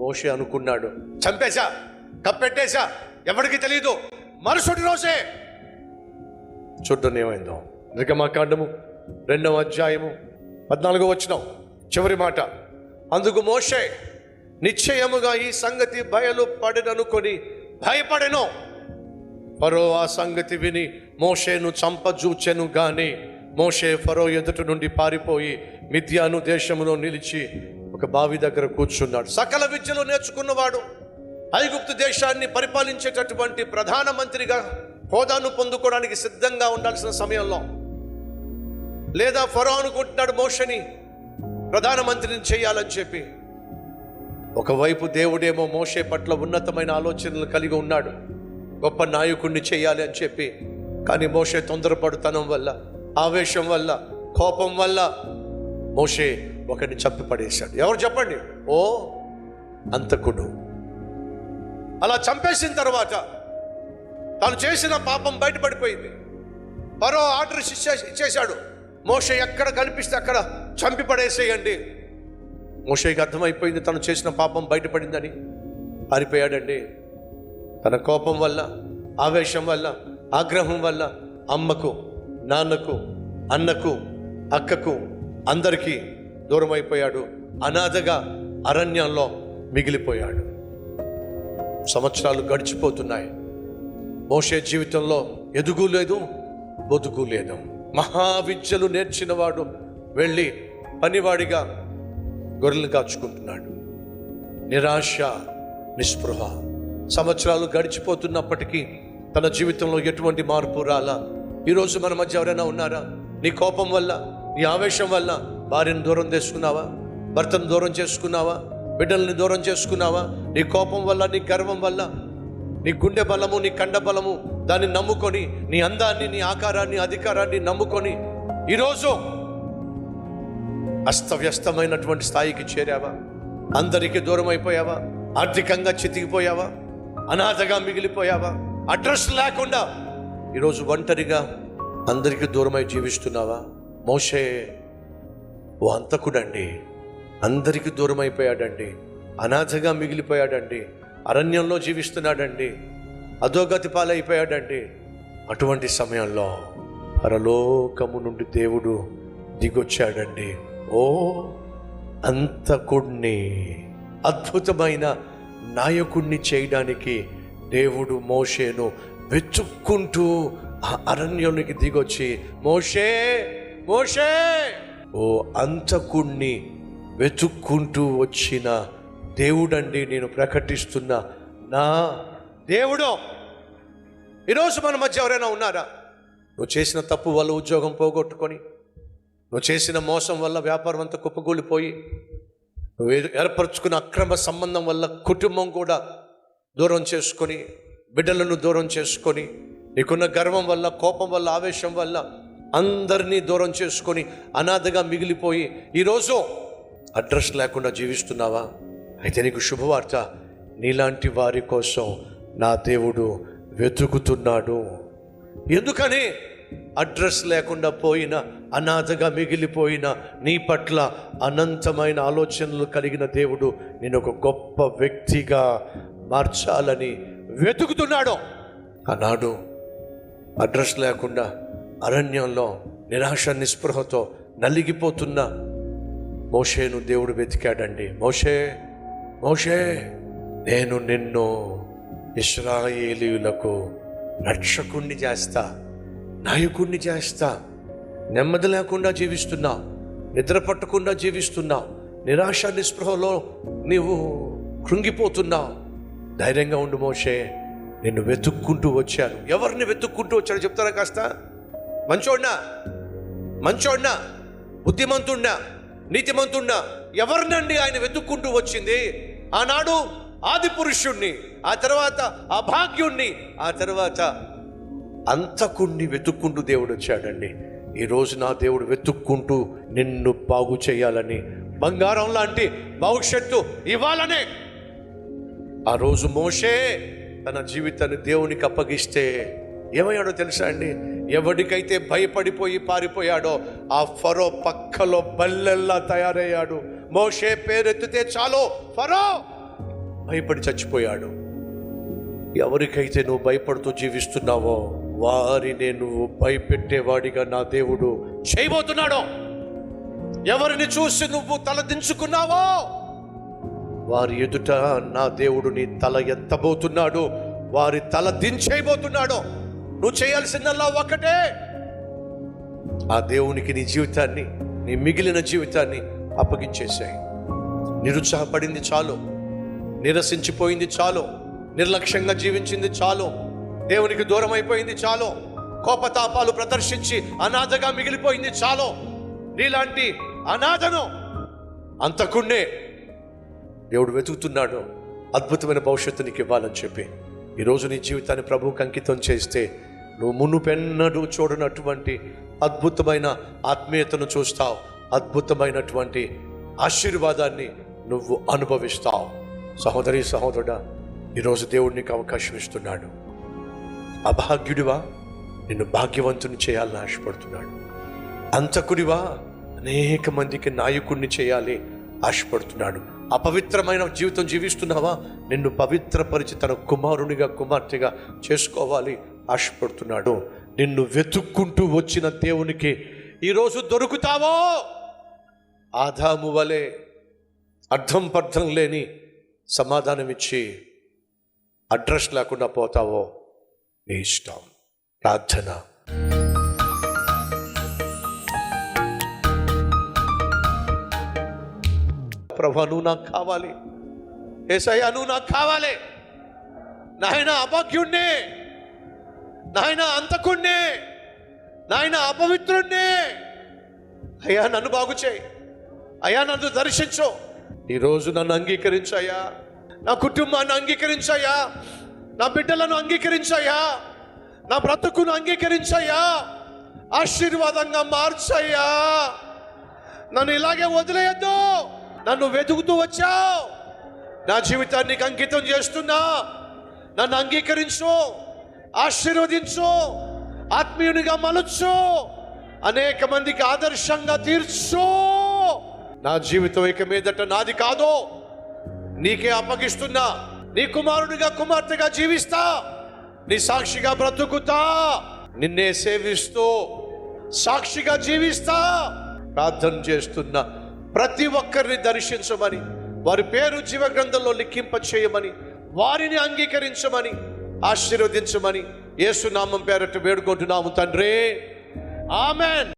మోషే అనుకున్నాడు. చంపేశా కప్పెట్టేశా ఎవరికి తెలియదు మరుసటి రోజే. చూడ్డం ఏమైందో? నిర్గమాకాండము రెండవ అధ్యాయము పద్నాలుగో వచ్చిన చివరి మాట. అందుకు మోషే నిశ్చయముగా ఈ సంగతి బయలు పడిననుకొని భయపడెను. ఫరో ఆ సంగతి విని మోషేను చంపజూచెను గాని మోషే ఫరో ఎదుట నుండి పారిపోయి మిథ్యాను దేశంలో నిలిచి ఒక బావి దగ్గర కూర్చున్నాడు. సకల విద్యలు నేర్చుకున్నవాడు. ఐగుప్తు దేశాన్ని పరిపాలించేటటువంటి ప్రధానమంత్రిగా హోదాను పొందుకోవడానికి సిద్ధంగా ఉండాల్సిన సమయంలో లేదా ఫరో అనుకుంటున్నాడు మోషని ప్రధానమంత్రిని చేయాలని చెప్పి. ఒకవైపు దేవుడేమో మోషే పట్ల ఉన్నతమైన ఆలోచనలు కలిగి ఉన్నాడు. గొప్ప నాయకుడిని చేయాలి అని చెప్పి. కానీ మోషే తొందరపడుతనం వల్ల ఆవేశం వల్ల కోపం వల్ల మోషే ఒకరిని చంపి పడేశాడు ఎవరు చెప్పండి? ఓ అంతకుడు. అలా చంపేసిన తర్వాత తను చేసిన పాపం బయటపడిపోయింది. పరో ఆర్డర్ ఇచ్చేశాడు. మోష ఎక్కడ కనిపిస్తే అక్కడ చంపి పడేసేయండి మోషేకి అర్థమైపోయింది తను చేసిన పాపం బయటపడిందని. పారిపోయాడండి. తన కోపం వల్ల ఆవేశం వల్ల ఆగ్రహం వల్ల అమ్మకు నాన్నకు అన్నకు అక్కకు అందరికీ దూరమైపోయాడు. అనాథగా అరణ్యంలో మిగిలిపోయాడు. సంవత్సరాలు గడిచిపోతున్నాయి. మోషే జీవితంలో ఎదుగు లేదు బొదుగు లేదు మహావిద్యలు నేర్చినవాడు వెళ్ళి పనివాడిగా గొర్రెలు కాచుకుంటున్నాడు. నిరాశ నిస్పృహ. సంవత్సరాలు గడిచిపోతున్నప్పటికీ తన జీవితంలో ఎటువంటి మార్పు రాలా? ఈరోజు మన మధ్య ఎవరైనా ఉన్నారా? నీ కోపం వల్ల నీ ఆవేశం వల్ల భార్యను దూరం చేసుకున్నావా? భర్తను దూరం చేసుకున్నావా? బిడ్డల్ని దూరం చేసుకున్నావా? నీ కోపం వల్ల నీ గర్వం వల్ల నీ గుండె బలము నీ కండ బలము దాన్ని నమ్ముకొని నీ అందాన్ని నీ ఆకారాన్ని అధికారాన్ని నమ్ముకొని ఈరోజు అస్తవ్యస్తమైనటువంటి స్థాయికి చేరావా? అందరికీ దూరం అయిపోయావా ఆర్థికంగా చితికిపోయావా? అనాథగా మిగిలిపోయావా? అడ్రస్ లేకుండా ఈరోజు ఒంటరిగా అందరికీ దూరమై జీవిస్తున్నావా? మోషే ఓ అంతకుడండి అందరికీ దూరం అయిపోయాడండి అనాథగా మిగిలిపోయాడండి అరణ్యంలో జీవిస్తున్నాడండి అధోగతి పాలైపోయాడండి. అటువంటి సమయంలో పరలోకము నుండి దేవుడు దిగొచ్చాడండి. ఓ అంతకుణ్ణి అద్భుతమైన నాయకుణ్ణి చేయడానికి దేవుడు మోషేను వెతుక్కుంటూ ఆ అరణ్యానికి దిగొచ్చి మోషే మోషే! ఓ అంతకుణ్ణి వెతుక్కుంటూ వచ్చిన దేవుడండి నేను ప్రకటిస్తున్న నా దేవుడు. ఈరోజు మన మధ్య ఎవరైనా ఉన్నారా? నువ్వు చేసిన తప్పు వల్ల ఉద్యోగం పోగొట్టుకొని నువ్వు చేసిన మోసం వల్ల వ్యాపారం అంతా కుప్పకూలిపోయి నువ్వు ఏర్పరచుకున్న అక్రమ సంబంధం వల్ల కుటుంబం కూడా దూరం చేసుకొని బిడ్డలను దూరం చేసుకొని నీకున్న గర్వం వల్ల కోపం వల్ల ఆవేశం వల్ల అందరినీ దూరం చేసుకొని అనాథగా మిగిలిపోయి ఈరోజు అడ్రస్ లేకుండా జీవిస్తున్నావా? అయితే నీకు శుభవార్త. నీలాంటి వారి కోసం నా దేవుడు వెతుకుతున్నాడు. ఎందుకని? అడ్రస్ లేకుండా పోయిన అనాథగా మిగిలిపోయిన నీ పట్ల అనంతమైన ఆలోచనలు కలిగిన దేవుడు నేను ఒక గొప్ప వ్యక్తిగా మార్చాలని వెతుకుతున్నాడు. అన్నాడు అడ్రస్ లేకుండా అరణ్యంలో నిరాశ నిస్పృహతో నలిగిపోతున్న మోషేను దేవుడు వెతికాడండి. మోషే మోషే నేను నిన్ను ఇస్రాయేలీలకు రక్షకుణ్ణి చేస్తా నాయకుణ్ణి చేస్తా నెమ్మది లేకుండా జీవిస్తున్నావు నిద్ర పట్టకుండా జీవిస్తున్నావు నిరాశ నిస్పృహలో నీవు కృంగిపోతున్నావు ధైర్యంగా ఉండు మోషే నిన్ను వెతుక్కుంటూ వచ్చాను. ఎవరిని వెతుక్కుంటూ వచ్చాను చెప్తారా కాస్త? మంచోడ్నా? మంచోడ్నా? బుద్ధిమంతుణ్ణా నీతిమంతుణ్ణా ఎవరినండి ఆయన వెతుక్కుంటూ వచ్చింది? ఆనాడు ఆది పురుషుణ్ణి ఆ తర్వాత అభాగ్యుణ్ణి ఆ తర్వాత అంతకుణ్ణి వెతుక్కుంటూ దేవుడు వచ్చాడండి. ఈరోజు నా దేవుడు వెతుక్కుంటూ నిన్ను బాగు చేయాలని బంగారం లాంటి భవిష్యత్తు ఇవ్వాలనే. ఆ రోజు మోషే తన జీవితాన్ని దేవునికి అప్పగిస్తే ఏమయ్యాడో తెలుసా అండి? ఎవడికైతే భయపడిపోయి పారిపోయాడో ఆ ఫరో పక్కలో బల్లెల్లా తయారయ్యాడు. మోషే పేరెత్తితే చాలు ఫరో! భయపడి చచ్చిపోయాడు. ఎవరికైతే నువ్వు భయపడుతూ జీవిస్తున్నావో వారిని నువ్వు భయపెట్టేవాడిగా నా దేవుడు చేయబోతున్నాడు. ఎవరిని చూసి నువ్వు తలదించుకున్నావో వారి ఎదుట నా దేవుడు నీ తల ఎత్తబోతున్నాడు. వారి తల దించేయబోతున్నాడు. నువ్వు చేయాల్సిందల్లా ఒక్కటే. ఆ దేవునికి నీ జీవితాన్ని నీ మిగిలిన జీవితాన్ని అప్పగించేశాయి. నిరుత్సాహపడింది చాలు. నిరసించిపోయింది చాలు. నిర్లక్ష్యంగా జీవించింది చాలు. దేవునికి దూరం అయిపోయింది చాలు. కోపతాపాలు ప్రదర్శించి అనాథగా మిగిలిపోయింది చాలు. నీలాంటి అనాథను అంతకుండే దేవుడు వెతుకుతున్నాడు. అద్భుతమైన భవిష్యత్తు నీకు ఇవ్వాలని చెప్పి. ఈరోజు నీ జీవితాన్ని ప్రభువుకి అంకితం చేస్తే నువ్వు మునుపెన్నడూ చూడనటువంటి అద్భుతమైన ఆత్మీయతను చూస్తావు. అద్భుతమైనటువంటి ఆశీర్వాదాన్ని నువ్వు అనుభవిస్తావు. సహోదరి సహోదరుడా ఈరోజు దేవుడు నీకు అవకాశం ఇస్తున్నాడు. అభాగ్యుడివా నిన్ను భాగ్యవంతుని చేయాలని ఆశపడుతున్నాడు. అంతకుడివా అనేక మందికి నాయకుడిని చేయాలి ఆశపడుతున్నాడు. అపవిత్రమైన జీవితం జీవిస్తున్నావా? నిన్ను పవిత్రపరిచి తన కుమారునిగా కుమార్తెగా చేసుకోవాలి ఆశపడుతున్నాడు. నిన్ను వెతుక్కుంటూ వచ్చిన దేవునికి ఈరోజు దొరుకుతావో? ఆదాము వలె అర్థం పర్థం లేని సమాధానం ఇచ్చి అడ్రస్ లేకుండా పోతావో? నీ ఇష్టం. ప్రార్థన. ప్రభా నువ్వు నాకు కావాలి. ఏసయ్యా నువ్వు నాకు కావాలి. నాయన అభాగ్యుణ్ణే. నాయన అంతకుణ్ణే. నాయన అపవిత్రుణ్ణే. అయ్యా నన్ను బాగు చేయి. అయ్యా నన్ను దర్శించు. ఈరోజు నన్ను అంగీకరించయ్యా నా కుటుంబాన్ని అంగీకరించయ్యా నా బిడ్డలను అంగీకరించయ్యా నా బ్రతుకును అంగీకరించయ్యా ఆశీర్వాదంగా మార్చయ్యా నన్ను ఇలాగే వదిలేయద్దు. నన్ను వెతుకుతూ వచ్చావు. నా జీవితాన్ని అంకితం చేస్తున్నా. నన్ను అంగీకరించు. ఆశీర్వదించు. ఆత్మీయునిగా మలచు. అనేక మందికి ఆదర్శంగా తీర్చు. నా జీవితం ఇక మీదట నాది కాదు. నీకే అప్పగిస్తున్నా. నీ కుమారుడిగా కుమార్తెగా జీవిస్తా. నీ సాక్షిగా బ్రతుకుతా. నిన్నే సేవిస్తూ సాక్షిగా జీవిస్తా. ప్రార్థన చేస్తున్నా. ప్రతి ఒక్కరిని దర్శించమని వారి పేరు జీవగ్రంథంలో లిఖింప చేయమని వారిని అంగీకరించమని ఆశీర్వదించమని యేసునామం పేరట వేడుకుంటున్నాము తండ్రి. ఆమెన్.